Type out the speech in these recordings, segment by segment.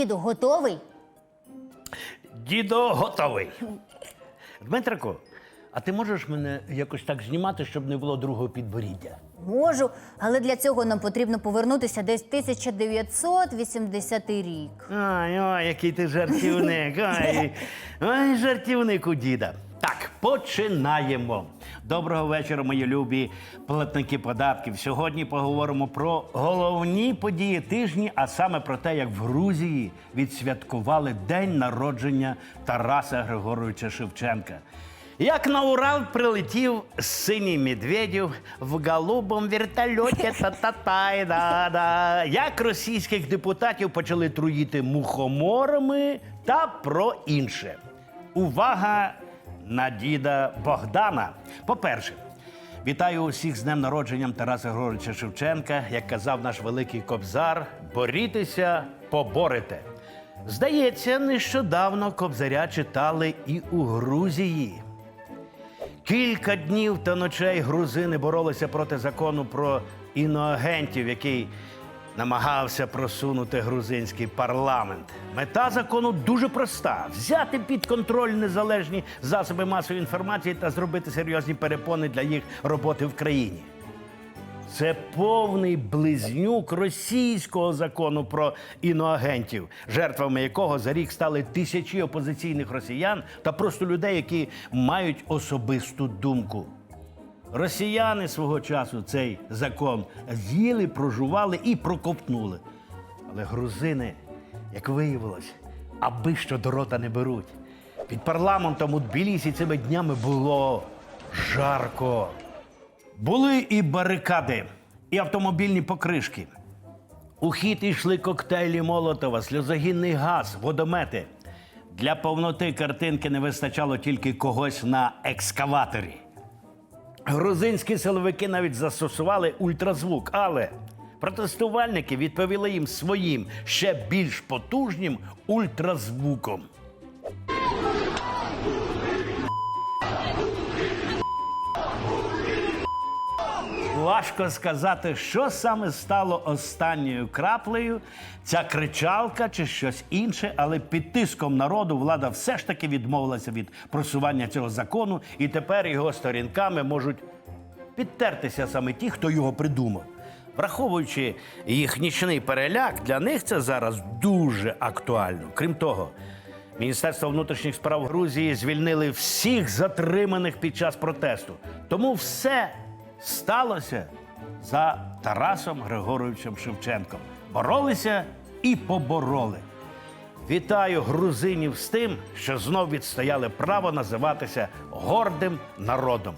Діду, готовий? Дідо готовий. Дмитрику, а ти можеш мене якось так знімати, щоб не було другого підборіддя? Можу, але для цього нам потрібно повернутися десь 1980 рік. Ай, ой, який ти жартівник. Ой, ой, жартівник у діда. Так, починаємо. Доброго вечора, мої любі платники податків. Сьогодні поговоримо про головні події тижні, а саме про те, як в Грузії відсвяткували день народження Тараса Григоровича Шевченка. Як на Урал прилетів синій медведів в голубому вертольоті та-та-тай, да-да. Як російських депутатів почали труїти мухоморами та про інше. Увага на діда Богдана. По-перше, вітаю усіх з днем народженням Тараса Григоровича Шевченка. Як казав наш великий кобзар, борітеся, поборете. Здається, нещодавно кобзаря читали і у Грузії. Кілька днів та ночей грузини боролися проти закону про іноагентів, який намагався просунути грузинський парламент. Мета закону дуже проста: взяти під контроль незалежні засоби масової інформації та зробити серйозні перепони для їх роботи в країні. Це повний близнюк російського закону про іноагентів, жертвами якого за рік стали тисячі опозиційних росіян та просто людей, які мають особисту думку. Росіяни свого часу цей закон з'їли, прожували і проковтнули. Але грузини, як виявилось, аби що до рота не беруть. Під парламентом у Тбілісі цими днями було жарко. Були і барикади, і автомобільні покришки. У хід йшли коктейлі Молотова, сльозогінний газ, водомети. Для повноти картинки не вистачало тільки когось на екскаваторі. Грузинські силовики навіть застосували ультразвук, але протестувальники відповіли їм своїм ще більш потужнім ультразвуком. Важко сказати, що саме стало останньою краплею, ця кричалка чи щось інше, але під тиском народу влада все ж таки відмовилася від просування цього закону, і тепер його сторінками можуть підтертися саме ті, хто його придумав. Враховуючи їх нічний переляк, для них це зараз дуже актуально. Крім того, Міністерство внутрішніх справ Грузії звільнили всіх затриманих під час протесту. Тому все сталося за Тарасом Григоровичем Шевченком. Боролися і побороли. Вітаю грузинів з тим, що знов відстояли право називатися гордим народом.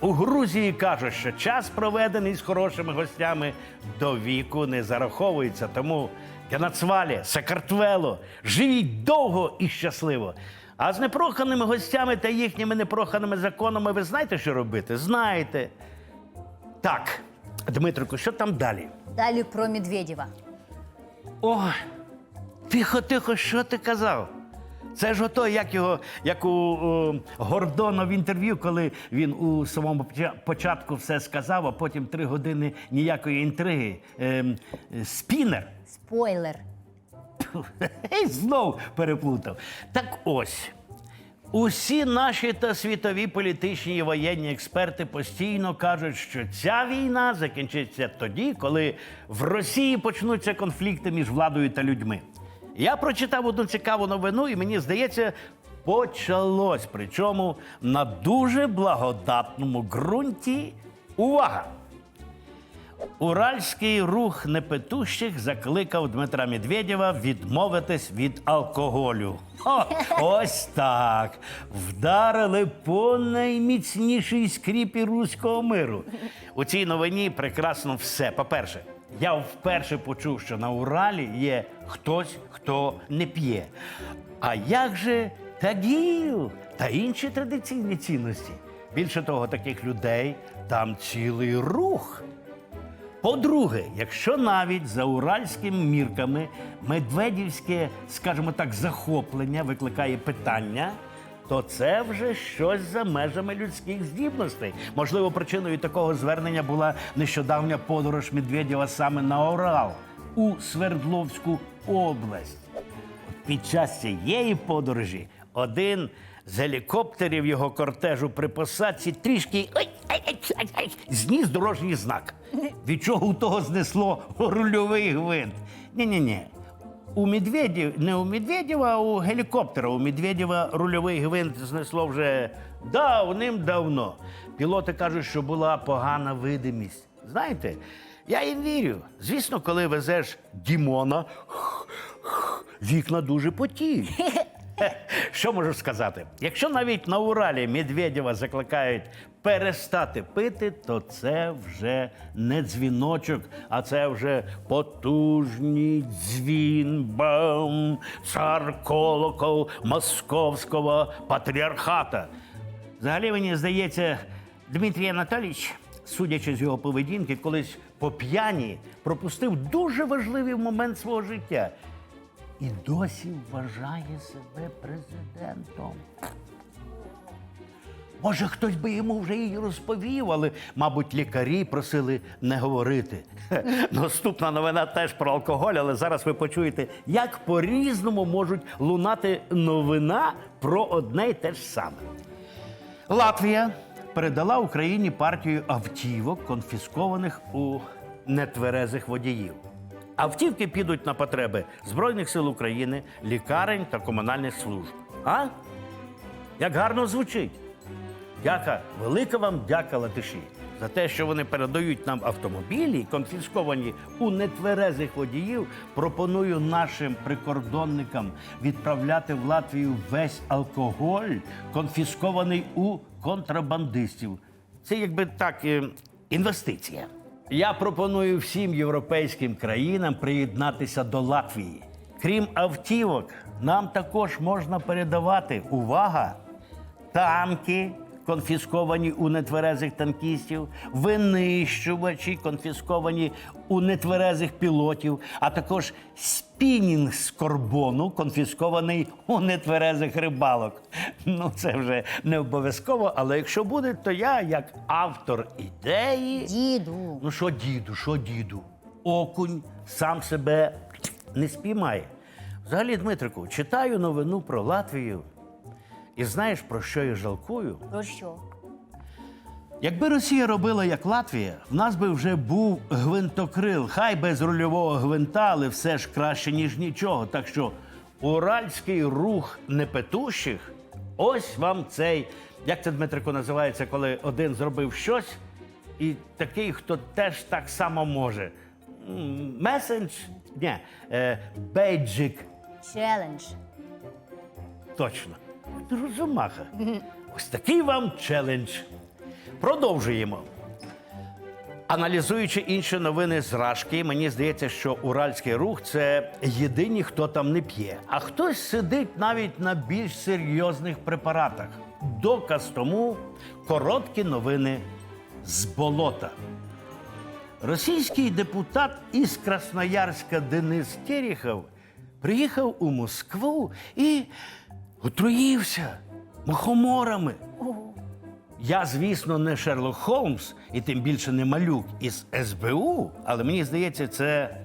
У Грузії кажуть, що час, проведений з хорошими гостями, до віку не зараховується. Тому Генацвалі, Сакартвело, живіть довго і щасливо. А з непроханими гостями та їхніми непроханими законами ви знаєте, що робити? Знаєте. Так, Дмитрику, що там далі? Далі про Медведєва. О, тихо, тихо, що ти казав? Це ж ото, як його, як у о, Гордона в інтерв'ю, коли він у самому початку все сказав, а потім три години ніякої інтриги. Е, спінер. Спойлер. І знов переплутав. Так ось. Усі наші та світові політичні і воєнні експерти постійно кажуть, що ця війна закінчиться тоді, коли в Росії почнуться конфлікти між владою та людьми. Я прочитав одну цікаву новину, і мені здається, почалось. Причому на дуже благодатному ґрунті. Увага! Уральський рух непетущих закликав Дмитра Медведєва відмовитись від алкоголю. О, ось так. Вдарили по найміцнішій скріпі руського миру. У цій новині прекрасно все. По-перше, я вперше почув, що на Уралі є хтось, хто не п'є. А як же тагіл та інші традиційні цінності? Більше того, таких людей там цілий рух. По-друге, якщо навіть за уральськими мірками медведівське, скажімо так, захоплення викликає питання, то це вже щось за межами людських здібностей. Можливо, причиною такого звернення була нещодавня подорож Медведєва саме на Урал у Свердловську область. під час цієї подорожі один з гелікоптерів його кортежу при посадці трішки ой, зніс дорожній знак. Від чого у того знесло рульовий гвинт. Ні-ні-ні. У Медведів, не у Медведєва, а у гелікоптера. У Медведєва рульовий гвинт знесло вже давним-давно. Пілоти кажуть, що була погана видимість. Знаєте, я їм вірю. Звісно, коли везеш Дімона, вікна дуже потіють. Що можу сказати? Якщо навіть на Уралі Медведєва закликають перестати пити, то це вже не дзвіночок, а це вже потужний дзвін, бам, цар колокол московського патріархата. Взагалі, мені здається, Дмитрій Анатолійович, судячи з його поведінки, колись по п'яні пропустив дуже важливий момент свого життя і досі вважає себе президентом. Може, хтось би йому вже її розповів, але, мабуть, лікарі просили не говорити. Наступна новина теж про алкоголь, але зараз ви почуєте, як по-різному можуть лунати новина про одне й те ж саме. Латвія передала Україні партію автівок, конфіскованих у нетверезих водіїв. Автівки підуть на потреби Збройних сил України, лікарень та комунальних служб. А? Як гарно звучить. Дяка, велика вам дяка, латиші, за те, що вони передають нам автомобілі, конфісковані у нетверезих водіїв. Пропоную нашим прикордонникам відправляти в Латвію весь алкоголь, конфіскований у контрабандистів. Це якби так е, інвестиція. Я пропоную всім європейським країнам приєднатися до Латвії. Крім автівок, нам також можна передавати увага танки, конфісковані у нетверезих танкістів, винищувачі, конфісковані у нетверезих пілотів, а також спінінг з карбону, конфіскований у нетверезих рибалок. Ну, це вже не обов'язково, але якщо буде, то я, як автор ідеї. Діду. Ну що, діду, що діду? Окунь сам себе не спіймає. Взагалі, Дмитрику, читаю новину про Латвію. І знаєш, про що я жалкую? Про що? Якби Росія робила як Латвія, в нас би вже був гвинтокрил, хай без рульового гвинта, але все ж краще, ніж нічого. Так що уральський рух непетущих, ось вам цей, як це Дмитрику називається, коли один зробив щось, і такий, хто теж так само може. Месендж, ні, е, бейджик Челендж. Точно. Розумаха. Ось такий вам челендж. Продовжуємо. Аналізуючи інші новини з Рашки, мені здається, що уральський рух це єдині, хто там не п'є. А хтось сидить навіть на більш серйозних препаратах. Доказ тому короткі новини з болота. Російський депутат із Красноярська Денис Терехов приїхав у Москву і отруївся мухоморами. Я, звісно, не Шерлок Холмс і тим більше не малюк із СБУ, але мені здається, це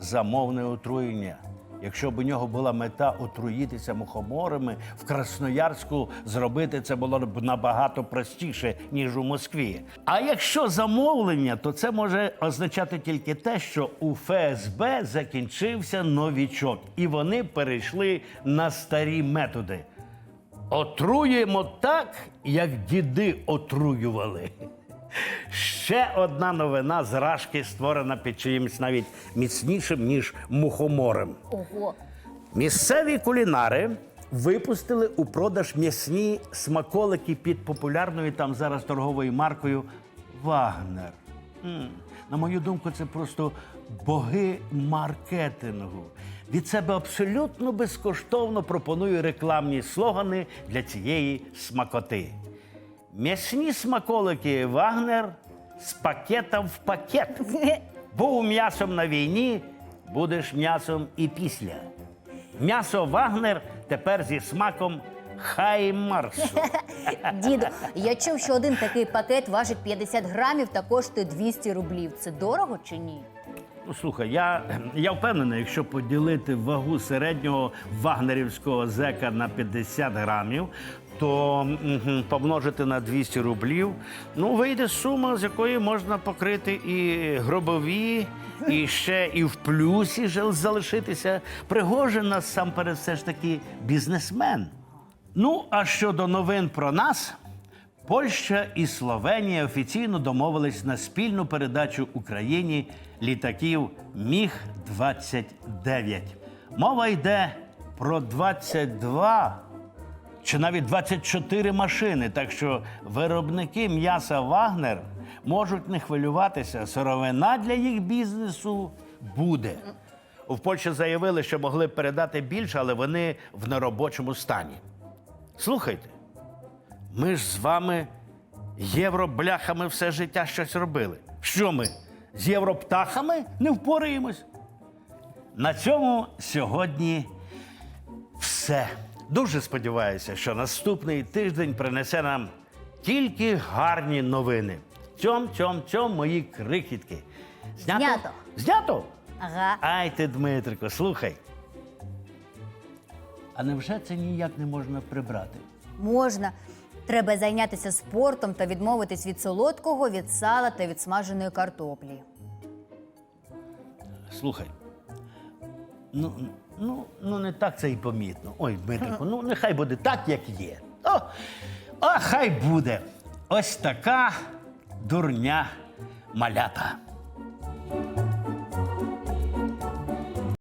замовне отруєння. Якщо б у нього була мета отруїтися мухоморами, в Красноярську зробити це було б набагато простіше, ніж у Москві. А якщо замовлення, то це може означати тільки те, що у ФСБ закінчився новічок, і вони перейшли на старі методи. Отруємо так, як діди отруювали. Ще одна новина з рашки створена під чиїмсь навіть міцнішим, ніж мухоморем. Ого. Місцеві кулінари випустили у продаж м'ясні смаколики під популярною там зараз торговою маркою Вагнер. М, На мою думку, це просто боги маркетингу. Від себе абсолютно безкоштовно пропоную рекламні слогани для цієї смакоти. М'ясні смаколики Вагнер з пакетом в пакет. Був м'ясом на війні, будеш м'ясом і після. М'ясо Вагнер тепер зі смаком Хаймарсу. Діду, я чув, що один такий пакет важить 50 грамів та коштує 200 рублів. Це дорого чи ні? Ну, слухай, я, я впевнений, якщо поділити вагу середнього вагнерівського зека на 50 грамів, то помножити на 200 рублів, ну вийде сума, з якої можна покрити і гробові, і ще і в плюсі залишитися. Пригожин насамперед все ж таки бізнесмен. Ну, а щодо новин про нас, Польща і Словенія офіційно домовились на спільну передачу Україні літаків Міг-29. Мова йде про 22 чи навіть 24 машини. Так що виробники м'яса Вагнер можуть не хвилюватися. Сировина для їх бізнесу буде. У Польщі заявили, що могли б передати більше, але вони в неробочому стані. Слухайте, ми ж з вами євробляхами все життя щось робили. Що ми? З європтахами не впораємось? На цьому сьогодні все. Дуже сподіваюся, що наступний тиждень принесе нам тільки гарні новини. Цьом, цьом, цьом, мої крихітки. Знято. Знято? Ага. Ай ти, Дмитрико, слухай. А невже це ніяк не можна прибрати? Можна. Треба зайнятися спортом та відмовитись від солодкого, від сала та від смаженої картоплі. Слухай. Ну, ну, ну не так це і помітно. Ой, Дмитрику, ну нехай буде так, як є. О, а хай буде. Ось така дурня малята.